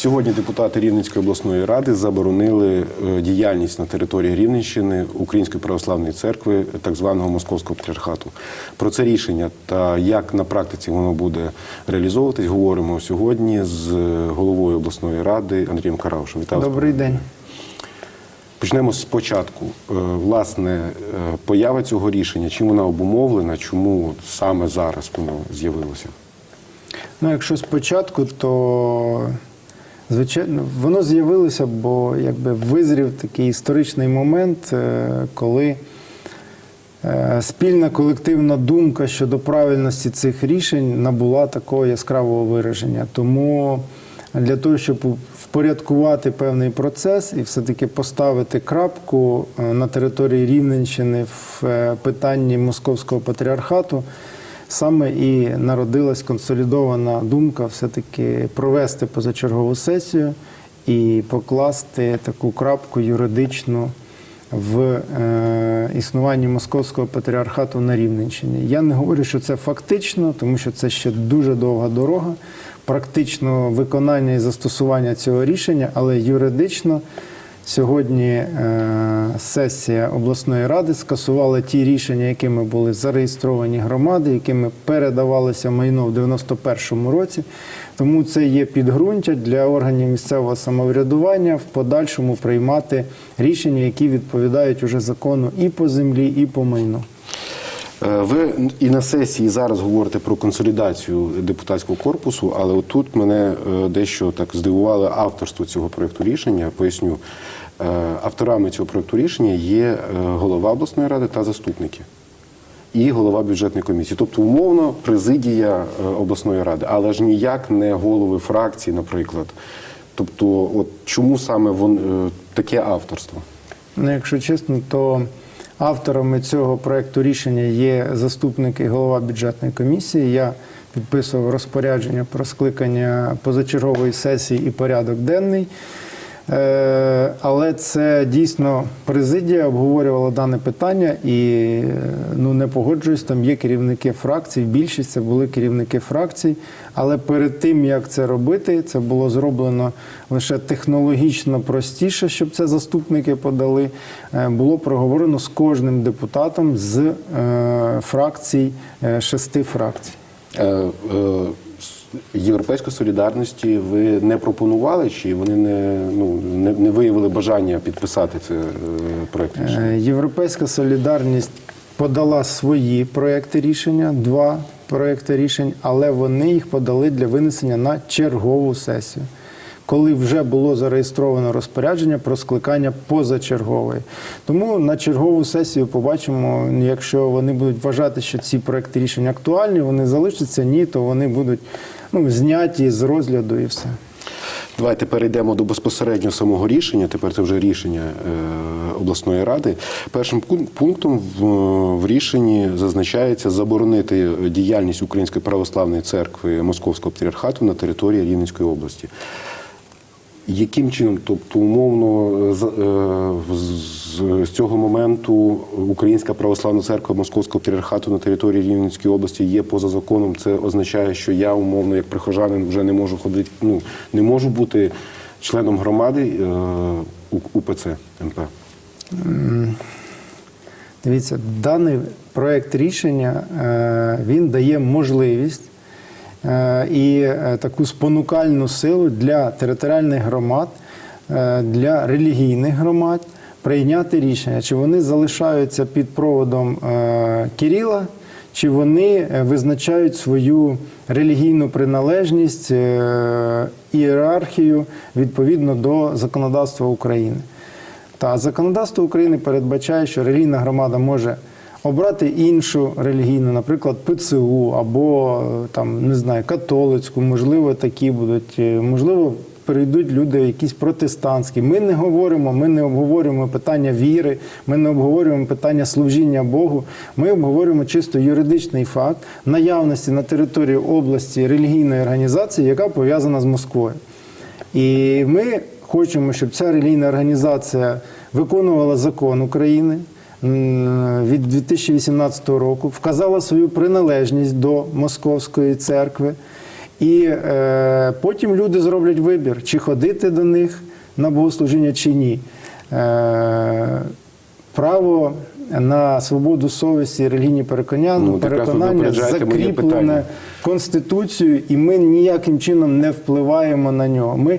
Сьогодні депутати Рівненської обласної ради заборонили е, діяльність на території Рівненщини Української православної церкви, так званого Московського патріархату. Про це рішення та як на практиці воно буде реалізовуватись, говоримо сьогодні з головою обласної ради Андрієм Караушем. Вітаю. Добрий день. Почнемо спочатку. Е, Власне, е, поява цього рішення, чим вона обумовлена, чому саме зараз воно з'явилося? Ну, якщо спочатку, то звичайно воно з'явилося, бо якби визрів такий історичний момент, е, коли е, спільна колективна думка щодо правильності цих рішень набула такого яскравого вираження. Тому для того, щоб впорядкувати певний процес і все-таки поставити крапку е, на території Рівненщини в питанні московського патріархату, саме і народилась консолідована думка все-таки провести позачергову сесію і покласти таку крапку юридичну в е, існуванні московського патріархату на Рівненщині. Я не говорю, що це фактично, тому що це ще дуже довга дорога, практично виконання і застосування цього рішення, але юридично сьогодні е, сесія обласної ради скасувала ті рішення, якими були зареєстровані громади, якими передавалося майно в 91-му році. Тому це є підґрунтя для органів місцевого самоврядування в подальшому приймати рішення, які відповідають уже закону і по землі, і по майну. Е, Ви і на сесії зараз говорите про консолідацію депутатського корпусу, але отут мене е, дещо так здивувало авторство цього проекту рішення. Поясню, Е, авторами цього проекту рішення є голова обласної ради та заступники. І голова бюджетної комісії, тобто умовно президія обласної ради, але ж ніяк не голови фракцій, наприклад. Тобто, от чому саме вон таке авторство? Ну, якщо чесно, то авторами цього проекту рішення є заступник і голова бюджетної комісії. Я підписував розпорядження про скликання позачергової сесії і порядок денний. Е, Але це дійсно президія обговорювала дане питання і ну не погоджуюсь. Там є керівники фракцій. Більшість це були керівники фракцій. Але перед тим як це робити, це було зроблено лише технологічно простіше, щоб це заступники подали. Е, Було проговорено з кожним депутатом з е, фракцій шести фракцій. Європейської солідарності ви не пропонували, чи вони не, ну, не, не виявили бажання підписати це е, проект рішення? Е, Європейська солідарність подала свої проекти рішення, два проекти рішень, але вони їх подали для винесення на чергову сесію. Коли вже було зареєстровано розпорядження про скликання позачергової. Тому на чергову сесію побачимо, якщо вони будуть вважати, що ці проекти рішень актуальні, вони залишаться, ні, то вони будуть ну, зняті з розгляду і все. Давайте перейдемо до безпосередньо самого рішення. Тепер це вже рішення е, обласної ради. Першим пунктом в, в рішенні зазначається заборонити діяльність Української православної церкви Московського патріархату на території Рівненської області. Яким чином, тобто умовно, з, е, з, з цього моменту Українська православна церква Московського патріархату на території Рівненської області є поза законом. Це означає, що я умовно, як прихожанин, вже не можу ходити, ну не можу бути членом громади е, УПЦ МП. Дивіться, даний проект рішення е, він дає можливість і е, таку спонукальну силу для територіальних громад, е, для релігійних громад прийняти рішення, чи вони залишаються під проводом е, Кирила, чи вони е, визначають свою релігійну приналежність, е, ієрархію відповідно до законодавства України. Та законодавство України передбачає, що релігійна громада може обрати іншу релігійну, наприклад, ПЦУ або е, там не знаю, католицьку, можливо, такі будуть, е, можливо, перейдуть люди якісь протестантські. Ми не говоримо, ми не обговорюємо питання віри, ми не обговорюємо питання служіння Богу. Ми обговорюємо чисто юридичний факт наявності на території області релігійної організації, яка пов'язана з Москвою. І ми хочемо, щоб ця релігійна організація виконувала закон України від 2018 року, вказала свою приналежність до Московської церкви І е, потім люди зроблять вибір, чи ходити до них на богослужіння, чи ні. Е, право на свободу совісті і релігійні переконання, Ну, переконання закріплене. Конституцією, і ми ніяким чином не впливаємо на нього. Ми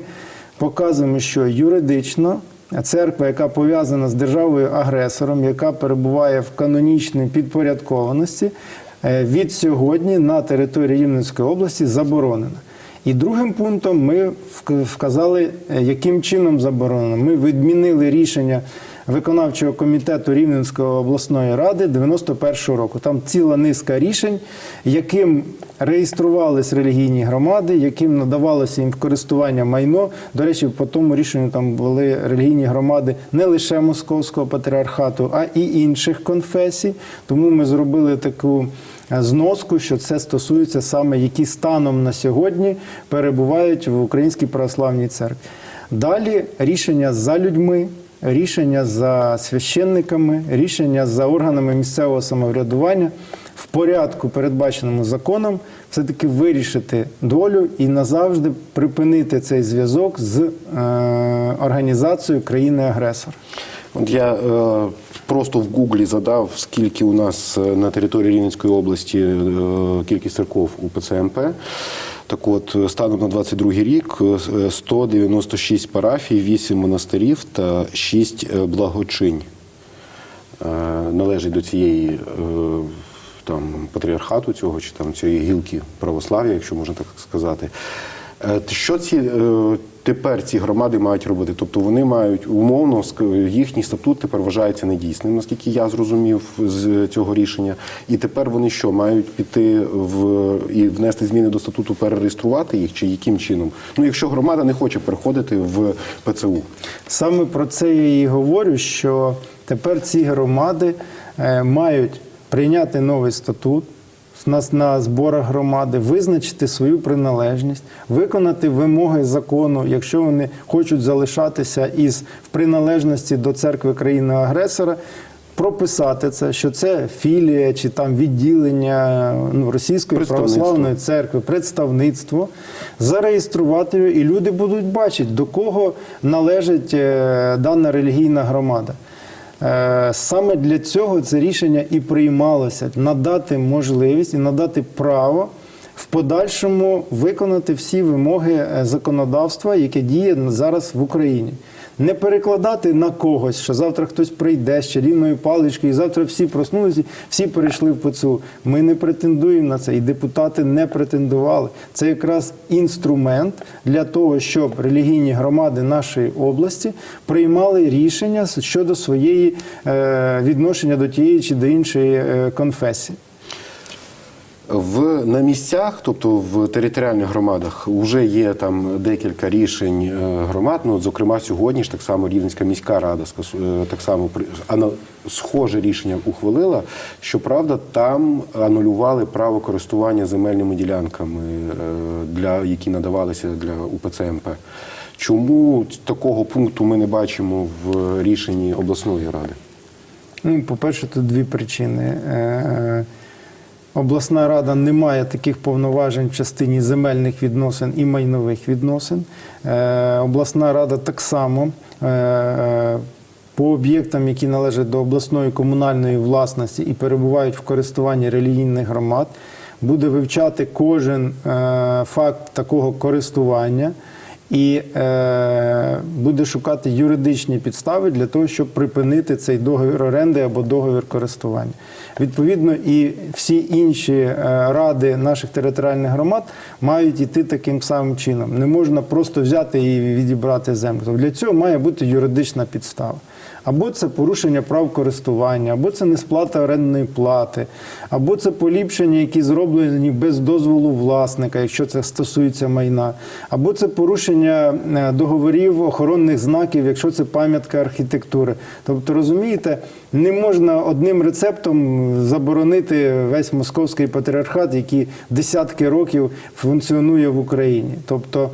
показуємо, що юридично церква, яка пов'язана з державою агресором, яка перебуває в канонічній підпорядкованості, е, від сьогодні на території Рівненської області заборонена. І другим пунктом ми вказали, е, яким чином заборонено. Ми відмінили рішення виконавчого комітету Рівненської обласної ради 91-го року. Там ціла низка рішень, яким реєструвались релігійні громади, яким надавалося їм в користування майно. До речі, по тому рішенню там були релігійні громади не лише московського патріархату, а і інших конфесій. Тому ми зробили таку е, зноску, що це стосується саме які станом на сьогодні перебувають в Українській православній церкві. Далі рішення за людьми, рішення за священниками, рішення за органами місцевого самоврядування в порядку, передбаченому законом, все-таки вирішити долю і назавжди припинити цей зв'язок з е, організацією країни-агресора. От я е, просто в Гуглі задав, скільки у нас е, на території Рівненської області е, кількість церков у ПЦМП. Так от, е, станом на 22 рік е, 196 парафій, 8 монастирів та 6 е, благочинь е, належить до цієї е, там, патріархату цього чи там цієї гілки православ'я, якщо можна так сказати. Е, Що ці е, тепер ці громади мають робити? Тобто вони мають умовно їхній статут тепер вважається недійсним, наскільки я зрозумів з цього рішення. І тепер вони що мають піти в і внести зміни до статуту, перереєструвати їх, чи яким чином? Ну якщо громада не хоче переходити в ПЦУ. Саме про це я і говорю, що тепер ці громади е, мають прийняти новий статут. Нас на зборах громади визначити свою приналежність, виконати вимоги закону, якщо вони хочуть залишатися із в приналежності до церкви країни-агресора, прописати це, що це філія чи там відділення ну, російської православної церкви, представництво, зареєструвати його, і люди будуть бачити, до кого належить е, дана релігійна громада. Е, Саме для цього це рішення і приймалося надати можливість і надати право в подальшому виконати всі вимоги е, законодавства, яке діє зараз в Україні. Не перекладати на когось, що завтра хтось прийде з чарівною паличкою, і завтра всі проснулися, всі перейшли в ПЦУ. Ми не претендуємо на це, і депутати не претендували. Це якраз інструмент для того, щоб релігійні громади нашої області приймали рішення щодо своєї е, відношення до тієї чи до іншої е, конфесії. В на місцях, тобто в територіальних громадах, вже є там декілька рішень е, громад. Ну, зокрема, сьогодні ж так само Рівненська міська рада е, так само схоже рішення ухвалила. Щоправда, там анулювали право користування земельними ділянками, е, для які надавалися для УПЦ МП. Чому такого пункту ми не бачимо в рішенні обласної ради? Ну, по-перше, тут дві причини. Е, Обласна рада не має таких повноважень в частині земельних відносин і майнових відносин. Е, Обласна рада так само е, по об'єктам, які належать до обласної комунальної власності і перебувають в користуванні релігійних громад, буде вивчати кожен е, факт такого користування і е, буде шукати юридичні підстави для того, щоб припинити цей договір оренди або договір користування. Відповідно, і всі інші е, ради наших територіальних громад мають іти таким самим чином. Не можна просто взяти і відібрати землю. Для цього має бути юридична підстава. Або це порушення прав користування, або це несплата орендної плати, або це поліпшення, які зроблені без дозволу власника, якщо це стосується майна, або це порушення е, договорів охоронних знаків, якщо це пам'ятка архітектури. Тобто, розумієте, не можна одним рецептом заборонити весь московський патріархат, який десятки років функціонує в Україні. Тобто,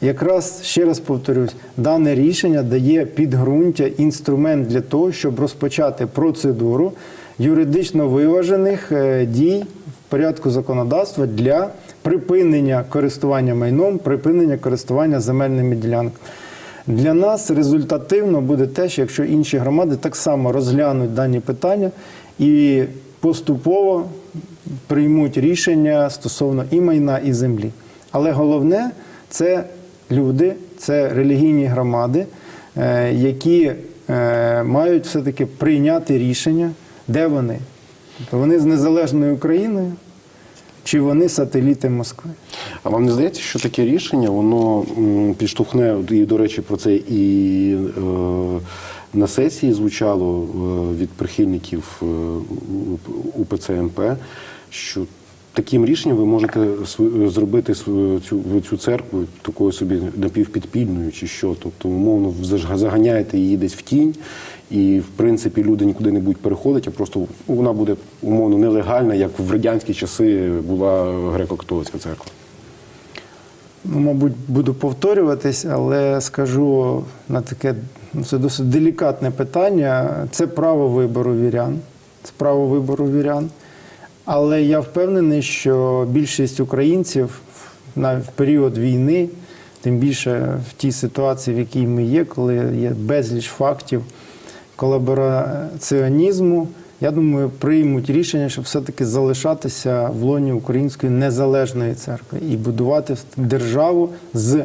Якраз ще раз повторюсь, дане рішення дає підґрунтя, інструмент для того, щоб розпочати процедуру юридично виважених е, дій в порядку законодавства для припинення користування майном, припинення користування земельними ділянками. Для нас результативно буде те, що якщо інші громади так само розглянуть дані питання і поступово приймуть рішення стосовно і майна, і землі. Але головне це люди, це релігійні громади, е, які е, мають все-таки прийняти рішення, де вони. Тобто вони з незалежною Україною чи вони сателіти Москви. А вам не здається, що таке рішення воно підштовхне, і, до речі, про це і е, на сесії звучало е, від прихильників УПЦ МП, що таким рішенням ви можете зробити цю, цю церкву такою собі напівпідпільною чи що. Тобто, умовно, заганяєте її десь в тінь, і в принципі люди нікуди не будуть переходити, а просто вона буде умовно нелегальна, як в радянські часи була греко-католицька церква. Ну, мабуть, буду повторюватись, але скажу на таке ну, це досить делікатне питання. Це право вибору вірян. Це право вибору вірян. Але я впевнений, що більшість українців в період війни, тим більше в тій ситуації, в якій ми є, коли є безліч фактів колабораціонізму, я думаю, приймуть рішення, щоб все-таки залишатися в лоні Української незалежної церкви і будувати державу з.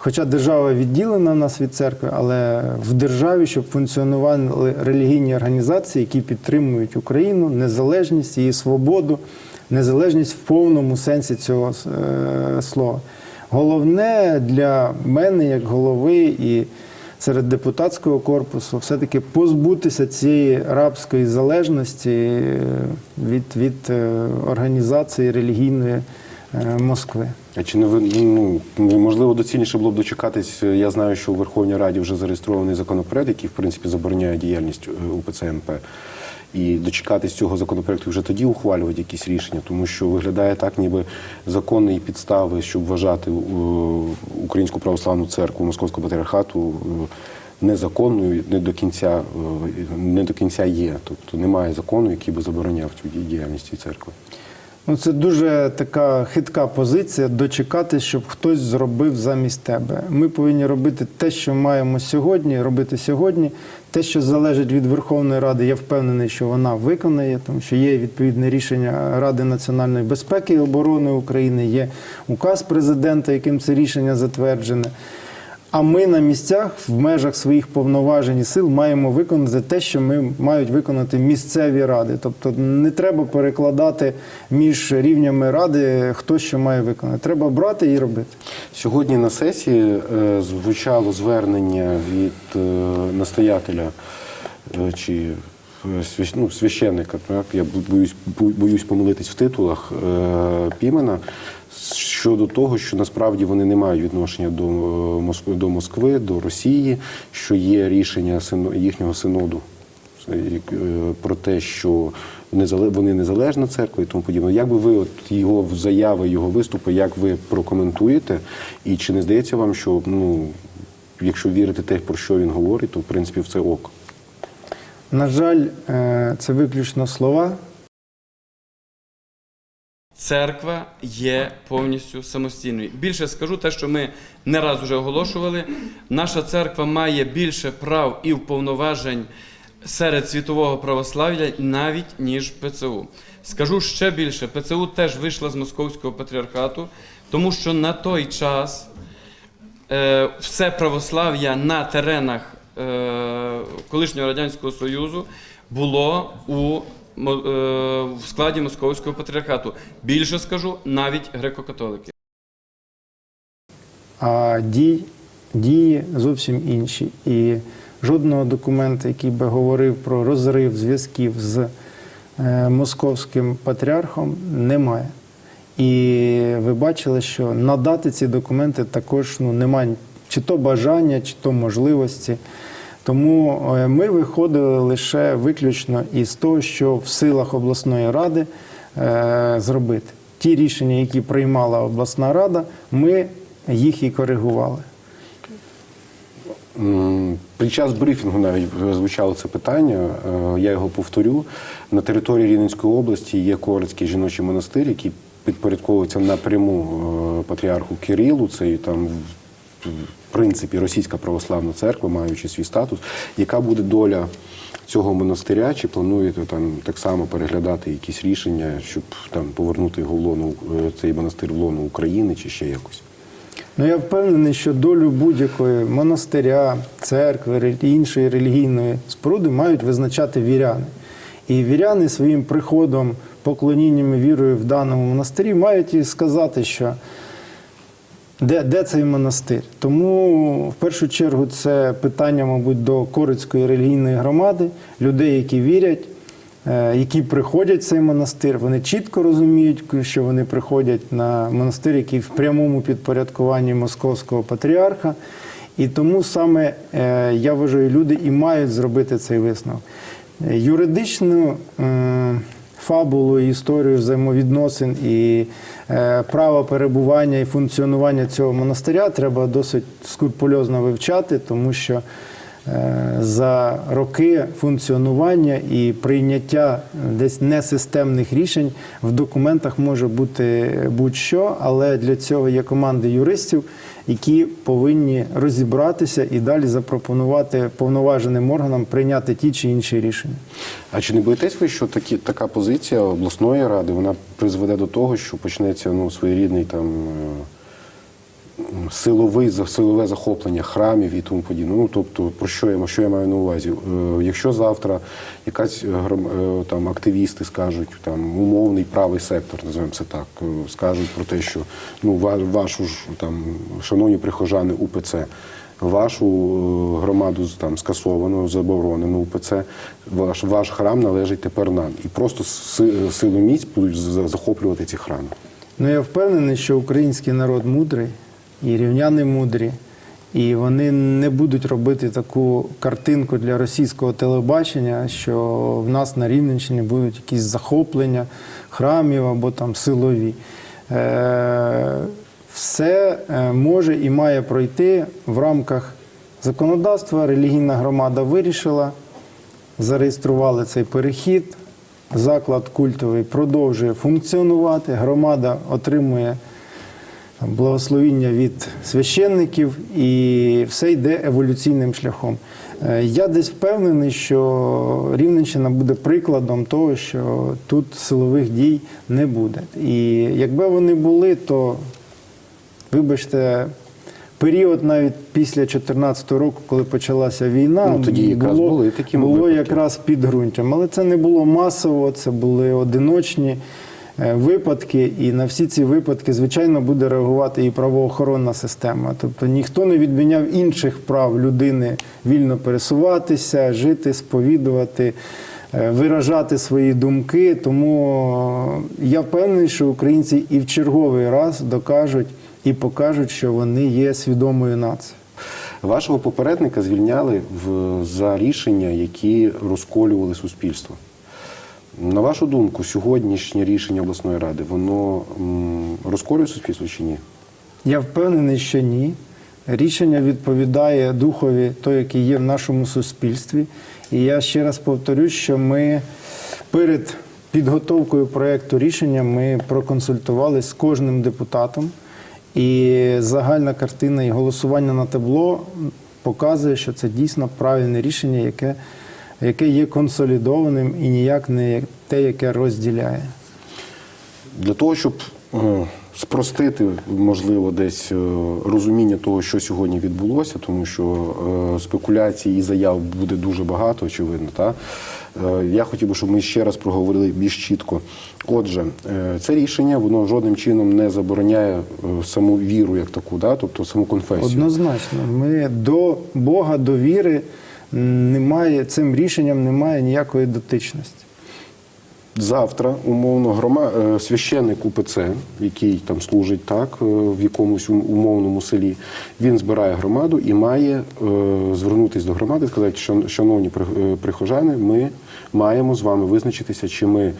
Хоча держава відділена нас від церкви, але в державі, щоб функціонували релігійні організації, які підтримують Україну, незалежність, її свободу, незалежність в повному сенсі цього е, слова. Головне для мене, як голови і серед депутатського корпусу, все-таки позбутися цієї рабської залежності е, від, від е, організації релігійної Москви. А чи не ви ну можливо доцільніше було б дочекатись? Я знаю, що у Верховній Раді вже зареєстрований законопроект, який в принципі забороняє діяльність е, УПЦ МП. І дочекатись цього законопроекту вже тоді ухвалювати якісь рішення, тому що виглядає так, ніби законні підстави, щоб вважати е, Українську православну церкву Московського патріархату е, незаконною, не до кінця е, не до кінця є. Тобто немає закону, який би забороняв цю діяльність цієї церкви. Ну, це дуже така хитка позиція дочекати, щоб хтось зробив замість тебе. Ми повинні робити те, що маємо сьогодні, робити сьогодні. Те, що залежить від Верховної Ради, я впевнений, що вона виконає, тому що є відповідне рішення Ради національної безпеки і оборони України, є указ президента, яким це рішення затверджене. А ми на місцях в межах своїх повноважень і сил маємо виконати те, що ми мають виконати місцеві ради. Тобто не треба перекладати між рівнями ради, хто що має виконати. Треба брати і робити. Сьогодні на сесії е, звучало звернення від е, настоятеля е, чи ну, священника, так, я боюсь, боюсь помилитись в титулах Пімена щодо того, що насправді вони не мають відношення до е, Москви, до Москви, до Росії, що є рішення їхнього синоду як, е, про те, що вони незалежна церква і тому подібне. Як би ви от його заяви, його виступи, як ви прокоментуєте? І чи не здається вам, що ну, якщо вірити те, про що він говорить, то в принципі в це ок? На жаль, е, це виключно слова. Церква є повністю самостійною. Більше скажу те, що ми не раз вже оголошували. Наша церква має більше прав і вповноважень серед світового православ'я навіть ніж ПЦУ. Скажу ще більше, ПЦУ теж вийшла з московського патріархату, тому що на той час е, все православ'я на теренах е, колишнього радянського союзу було у в складі московського патріархату. Більше скажу, навіть греко-католики. а дій, дії зовсім інші. І жодного документу, який би говорив про розрив зв'язків з е, московським патріархом, немає. І ви бачили, що надати ці документи також ну, немає чи то бажання, чи то можливості. Тому е, ми виходили лише виключно із того, що в силах обласної ради е, зробити. Ті рішення, які приймала обласна рада, ми їх і коригували. Під час брифінгу навіть звучало це питання. е, Я його повторю. На території Рівненської області є Корицький жіночий монастир, який підпорядковується напряму патріарху Кирилу, це там принципі російська православна церква, маючи свій статус. Яка буде доля цього монастиря? Чи плануєте там так само переглядати якісь рішення, щоб там повернути його в лоно е, цей монастир в лоно України чи ще якось? Ну, я впевнений, що долю будь-якої монастиря, церкви, іншої релігійної споруди мають визначати віряни. І віряни своїм приходом, поклонінням і вірою в даному монастирі мають і сказати, що де, де цей монастир. Тому в першу чергу це питання, мабуть, до Корицької релігійної громади, людей, які вірять, е, які приходять в цей монастир. Вони чітко розуміють, що вони приходять на монастир, який в прямому підпорядкуванні московського патріарха. І тому саме е, я вважаю, люди і мають зробити цей висновок. Юридичну фабулу, і історію взаємовідносин і е, право перебування і функціонування цього монастиря треба досить скрупульозно вивчати, тому що за роки функціонування і прийняття десь несистемних рішень в документах може бути будь-що, але для цього є команди юристів, які повинні розібратися і далі запропонувати повноваженим органам прийняти ті чи інші рішення. А чи не боїтесь ви, що такі, така позиція обласної ради вона призведе до того, що почнеться ну, своєрідний там е, силовий, силове захоплення храмів і тому подібне? Ну, тобто, про що я, що я маю на увазі? Е, Якщо завтра якась е, там, активісти скажуть, там, умовний правий сектор, називаємо це так, е, скажуть про те, що ну, вашу ж там, шановні прихожани УПЦ, Вашу е, громаду там скасовано, заборонено УПЦ. Ваш, ваш храм належить тепер нам. І просто си- силоміць будуть захоплювати ці храми. Ну, я впевнений, що український народ мудрий і рівняни мудрі, і вони не будуть робити таку картинку для російського телебачення, що в нас на Рівненщині будуть якісь захоплення храмів або там силові. Е, все е, може і має пройти в рамках законодавства. Релігійна громада вирішила, зареєстрували цей перехід. Заклад культовий продовжує функціонувати. Громада отримує благословіння від священників, і все йде еволюційним шляхом. Е, Я десь впевнений, що Рівненщина буде прикладом того, що тут силових дій не буде. І якби вони були, то вибачте. Період навіть після 2014 року, коли почалася війна, Ну, тоді якраз було, були такі було випадки. якраз підґрунтям. Але це не було масово, це були одиночні випадки, і на всі ці випадки, звичайно, буде реагувати і правоохоронна система. Тобто ніхто не відміняв інших прав людини вільно пересуватися, жити, сповідувати. е, Виражати свої думки, тому е, я впевнений, що українці і в черговий раз докажуть і покажуть, що вони є свідомою нацією. Вашого попередника звільняли в, за рішення, які розколювали суспільство. На вашу думку, сьогоднішнє рішення обласної ради, воно розколює суспільство чи ні? Я впевнений, що ні. Рішення відповідає духові, той, який є в нашому суспільстві. І я ще раз повторюсь, що ми перед підготовкою проєкту рішення ми проконсультувалися з кожним депутатом. І загальна картина і голосування на табло показує, що це дійсно правильне рішення, яке, яке є консолідованим і ніяк не те, яке розділяє. Для того, щоб е, спростити, можливо, десь е, розуміння того, що сьогодні відбулося, тому що е, спекуляцій і заяв буде дуже багато, очевидно. Та? Я хотів би, щоб ми ще раз проговорили більш чітко. Отже, це рішення воно жодним чином не забороняє саму віру як таку, да? тобто саму конфесію. Однозначно, ми до Бога, до віри немає цим рішенням немає ніякої дотичності. Завтра, умовно, грома... е, священник УПЦ, який там служить так, е, в якомусь умовному селі, він збирає громаду і має е, звернутися до громади і сказати, що, шановні е, прихожани, ми маємо з вами визначитися, чи ми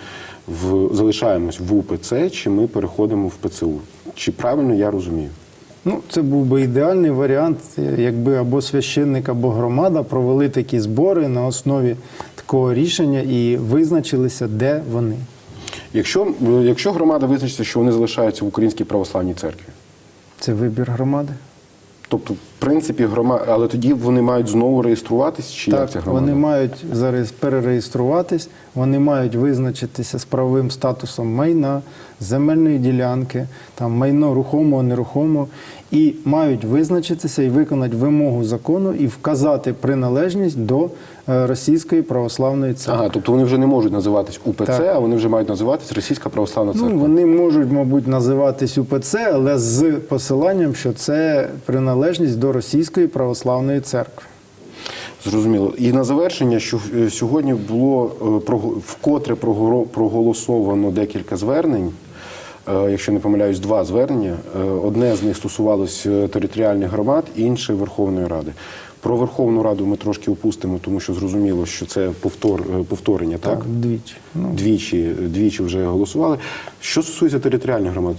в... залишаємось в УПЦ, чи ми переходимо в ПЦУ. Чи правильно я розумію? Ну, це був би ідеальний варіант, якби або священник, або громада провели такі збори на основі такого рішення і визначилися, де вони. Якщо, якщо громада визначиться, що вони залишаються в Українській православній церкві, Це вибір громади. тобто, в принципі, громада, але тоді вони мають знову реєструватись, чи як Так, ця громада? вони мають зараз перереєструватись, вони мають визначитися з правовим статусом майна, земельної ділянки, там майно рухомого, нерухомого, і мають визначитися і виконати вимогу закону і вказати приналежність до е, Російської православної церкви. Ага, тобто вони вже не можуть називатись УПЦ, Так. а вони вже мають називатись Російська православна церква. Ну, вони можуть, мабуть, називатись УПЦ, але з посиланням, що це приналежність до Російської православної церкви. Зрозуміло. І на завершення, що е, сьогодні було е, вкотре проголосовано декілька звернень. Е, Якщо не помиляюсь, два звернення. Одне з них стосувалось е, територіальних громад, інше Верховної Ради. Про Верховну Раду ми трошки опустимо, тому що зрозуміло, що це повтор, повторення, так? Так, вдвічі. Ну, Двічі, двічі вже голосували. Що стосується територіальних громад,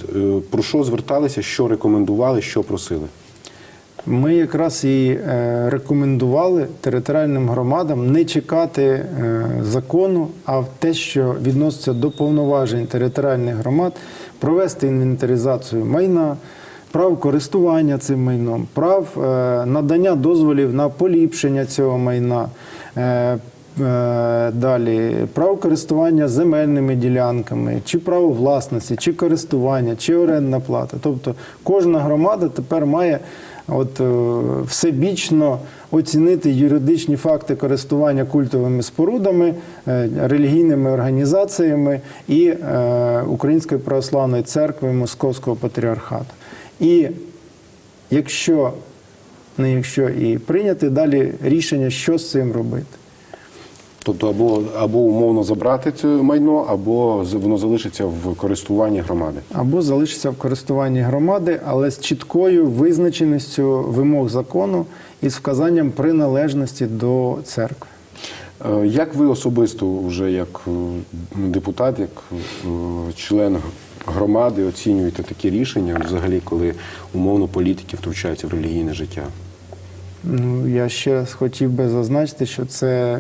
про що зверталися, що рекомендували, що просили? Ми якраз і е, рекомендували територіальним громадам не чекати е, закону, а в те, що відноситься до повноважень територіальних громад, провести інвентаризацію майна, прав користування цим майном, прав е, надання дозволів на поліпшення цього майна. Далі прав користування земельними ділянками, чи право власності, чи користування, чи орендна плата. Тобто кожна громада тепер має от, е, всебічно оцінити юридичні факти користування культовими спорудами, е, релігійними організаціями і е, Української православної церкви Московського патріархату. І якщо, не якщо і прийняти далі рішення, що з цим робити. Тобто або, або умовно забрати це майно, або воно залишиться в користуванні громади. або залишиться в користуванні громади, але з чіткою визначеністю вимог закону і з вказанням приналежності до церкви. Е, Як ви особисто, вже як е, депутат, як е, член громади, оцінюєте такі рішення, взагалі, коли умовно політики втручаються в релігійне життя? Ну, я ще раз хотів би зазначити, що це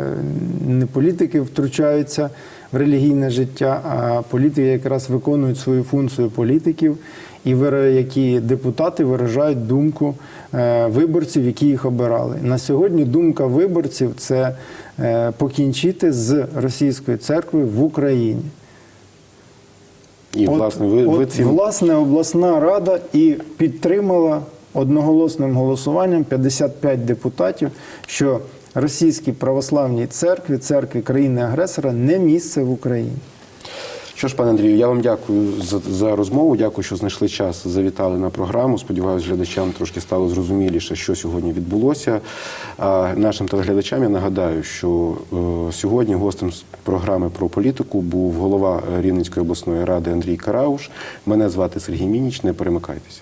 не політики втручаються в релігійне життя, а політики якраз виконують свою функцію політиків, і які депутати виражають думку е, виборців, які їх обирали. На сьогодні думка виборців це е, покінчити з російською церквою в Україні. І, От- власне, ви, ви от, цим власне, обласна рада і підтримала одноголосним голосуванням 55 депутатів, що російській православній церкві, церкві країни-агресора, не місце в Україні. Що ж, пане Андрію, я вам дякую за, за розмову. Дякую, що знайшли час, завітали на програму. Сподіваюсь, глядачам трошки стало зрозуміліше, що сьогодні відбулося. А нашим телеглядачам я нагадаю, що е, сьогодні гостем програми про політику був голова Рівненської обласної ради Андрій Карауш. Мене звати Сергій Мініч. Не перемикайтеся.